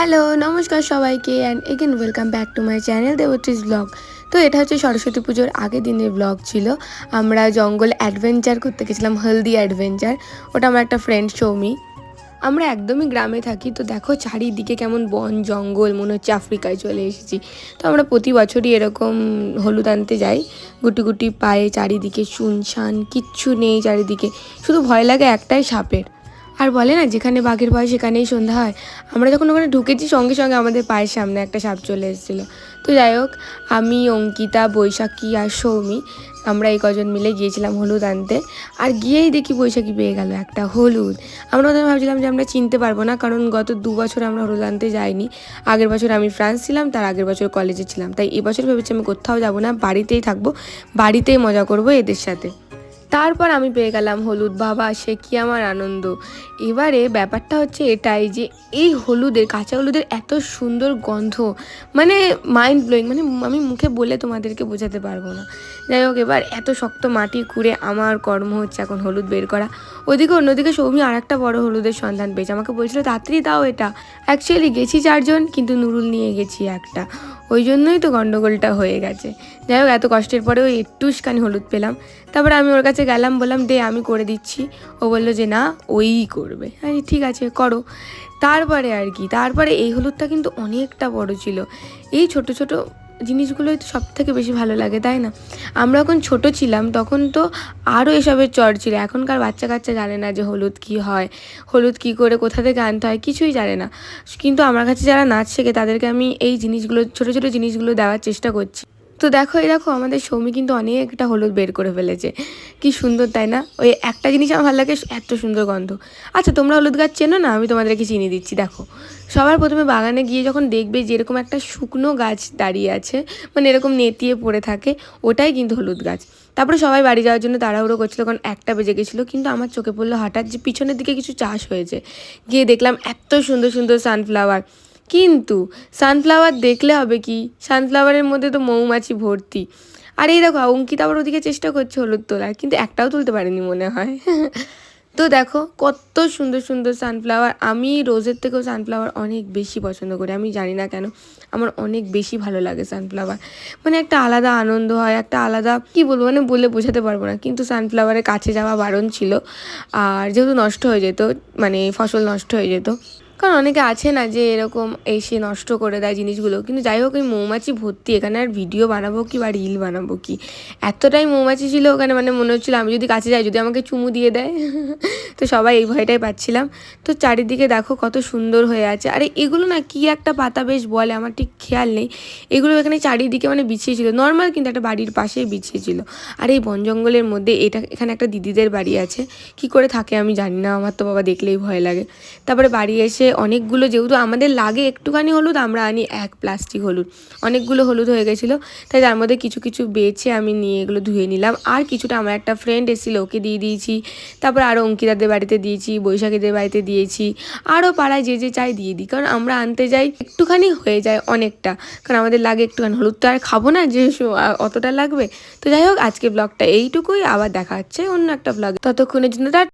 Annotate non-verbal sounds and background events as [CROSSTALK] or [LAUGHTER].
Hello, নমস্কার সবাইকে and again welcome back to my channel Debatri's vlog তো এটা হচ্ছে সরস্বতী পুজোর আগের দিনের ব্লগ ছিল। আমরা জঙ্গল অ্যাডভেঞ্চার করতে গেছিলাম হলদি অ্যাডভেঞ্চার ওটা আমার একটা ফ্রেন্ড সৌমি আমরা একদমই গ্রামে থাকি, তো দেখো চারিদিকে কেমন বন জঙ্গল, মনে হচ্ছে আফ্রিকায় চলে এসেছি। তো আমরা প্রতি বছরই এরকম হলুদ আনতে যাই। গুটি গুটি পায়ে চারিদিকে শুনশান, কিচ্ছু নেই চারিদিকে। শুধু ভয় লাগে একটাই সাপের। আর বলে না, যেখানে বাঘের ভয় সেখানেই সন্ধ্যা হয়। আমরা যখন ওখানে ঢুকেছি, সঙ্গে সঙ্গে আমাদের পায়ের সামনে একটা সাপ চলে এসেছিল। তো যাই হোক, আমি, অঙ্কিতা, বৈশাখী আর সৌমি, আমরা এই কজন মিলে গিয়েছিলাম হলুদ আনতে। আর গিয়েই দেখি বৈশাখী পেয়ে গেল একটা হলুদ। আমরা ওদের ভাবছিলাম যে আমরা চিনতে পারব না, কারণ গত দু বছর আমরা হলুদ আনতে যাইনি। আগের বছর আমি ফ্রান্স ছিলাম, তার আগের বছর কলেজে ছিলাম। তাই এবছর ভেবেছি আমি কোথাও যাব না, বাড়িতেই থাকব, বাড়িতেই মজা করব এদের সাথে। তারপর আমি পেয়ে গেলাম হলুদ। বাবা, সে কি আমার আনন্দ। এবারে ব্যাপারটা হচ্ছে এটাই যে, এই হলুদের, কাঁচা হলুদের এত সুন্দর গন্ধ মানে মাইন্ড ব্লোয়িং মানে আমি মুখে বলে তোমাদেরকে বোঝাতে পারব না। যাই হোক, এবার এত শক্ত মাটি খুঁড়ে আমার কর্ম হচ্ছে এখন হলুদ বের করা। ওদিকে অন্যদিকে সৌমি আর একটা বড় হলুদের সন্ধান পেয়েছে। আমাকে বলছিল, তাড়াতাড়ি দাও এটা। অ্যাকচুয়ালি গেছি চারজন, কিন্তু নুরুল নিয়ে গেছি একটা। ওই জন্যই তো গন্ডগোলটা হয়ে গেছে। যাই হোক, এত কষ্টের পরে ওই একটুখানি হলুদ পেলাম। তারপরে আমি ওর কাছে গেলাম, বললাম, দে, আমি করে দিচ্ছি। ও বলল যে, না, ওই করবে। হ্যাঁ ঠিক আছে, করো। তারপরে আর কি, তারপরে এই হলুদটা কিন্তু অনেকটা বড় ছিল। এই ছোট ছোট জিনিসগুলোই তো সব থেকে বেশি ভালো লাগে, তাই না? আমরা যখন ছোট ছিলাম, তখন তো আরও এসবের চর ছিল। এখনকার বাচ্চা কাচ্চা জানে না যে হলুদ কি হয়, হলুদ কি করে, কোথা থেকে আনতে হয়, কিছুই জানে না। কিন্তু আমার কাছে যারা নাচ শেখে, তাদেরকে আমি এই জিনিসগুলো, ছোট ছোট জিনিসগুলো দেওয়ার চেষ্টা করছি। তো দেখো, এই দেখো আমাদের সৌমি কিন্তু অনেকটা হলুদ বের করে ফেলেছে। কি সুন্দর, তাই না? ওই একটা জিনিস আমার ভালো লাগে, এত সুন্দর গন্ধ। আচ্ছা তোমরা হলুদ গাছ চেনো না? আমি তোমাদেরকে চিনি দিচ্ছি, দেখো। সবার প্রথমে বাগানে গিয়ে যখন দেখবে যে এরকম একটা শুকনো গাছ দাঁড়িয়ে আছে মানে এরকম নেতিয়ে পড়ে থাকে, ওটাই কিন্তু হলুদ গাছ। তারপরে সবাই বাড়ি যাওয়ার জন্য তাড়াহুড়ো করছিল, কারণ একটা বেজে গেছিল, কিন্তু আমার চোখে পড়ল হঠাৎ যে পিছনের দিকে কিছু চাষ হয়েছে। গিয়ে দেখলাম এত সুন্দর সুন্দর সানফ্লাওয়ার কিন্তু সানফ্লাওয়ার দেখলে হবে কি? সানফ্লাওয়ারের মধ্যে তো মৌমাছি ভর্তি। আর এই দেখো, অঙ্কিতা আবার ওদিকে চেষ্টা করছে হলুদ তোলার, কিন্তু একটাও তুলতে পারেনি মনে হয়। [LAUGHS] তো দেখো, কত সুন্দর সুন্দর সানফ্লাওয়ার আমি রোজের থেকেও সানফ্লাওয়ার অনেক বেশি পছন্দ করি। আমি জানি না কেন, আমার অনেক বেশি ভালো লাগে সানফ্লাওয়ার মানে একটা আলাদা আনন্দ হয়, একটা আলাদা, কি বলব মানে বলে বোঝাতে পারব না। কিন্তু সানফ্লাওয়ারের কাছে যাওয়া বারণ ছিল। আর যেহেতু নষ্ট হয়ে যেত মানে ফসল নষ্ট হয়ে যেত কারণ অনেকে আছে না যে এরকম এসে নষ্ট করে দেয় জিনিসগুলো। কিন্তু যাই হোক, ওই মৌমাছি ভর্তি, এখানে আর ভিডিও বানাবো কি বা রিল বানাবো কি? এতটাই মৌমাছি ছিল ওখানে মানে মনে হচ্ছিল আমি যদি কাছে যাই, যদি আমাকে চুমু দিয়ে দেয়। [LAUGHS] তো সবাই এই ভয়টাই পাচ্ছিলাম। তো চারিদিকে দেখো কত সুন্দর হয়ে আছে। আরে এগুলো না কি একটা পাতা বেশ বলে, আমার ঠিক খেয়াল নেই। এগুলো এখানে চারিদিকে মানে বিছিয়েছিল নর্মাল কিন্তু একটা বাড়ির পাশেই বিছিয়েছিল আর এই বন জঙ্গলের মধ্যে এটা, এখানে একটা দিদিদের বাড়ি আছে। কি করে থাকে আমি জানি না, আমার তো বাবা দেখলেই ভয় লাগে। তারপরে বাড়ি এসে অনেকগুলো যেহেতু আমাদের লাগে একটুখানি হলুদ, আমরা আনি এক প্লাস্টিক হলুদ। অনেকগুলো হলুদ হয়ে গেছিল, তাই তার মধ্যে কিছু কিছু বেছে আমি নিয়ে এগুলো ধুয়ে নিলাম। আর কিছুটা আমার একটা ফ্রেন্ড এসেছিল, ওকে দিয়ে দিয়েছি। তারপর আরও অঙ্কিতাদের বাড়িতে দিয়েছি, বৈশাখীদের বাড়িতে দিয়েছি। আরও পাড়ায় যে যে চাই দিয়ে দিই, কারণ আমরা আনতে যাই একটুখানি হয়ে যায় অনেকটা। কারণ আমাদের লাগে একটুখানি হলুদ তো আর খাব না, যে অতটা লাগবে। তো যাই হোক আজকে ব্লগটা এইটুকুই, আবার দেখা হচ্ছে অন্য একটা ব্লগ ততক্ষণের জন্য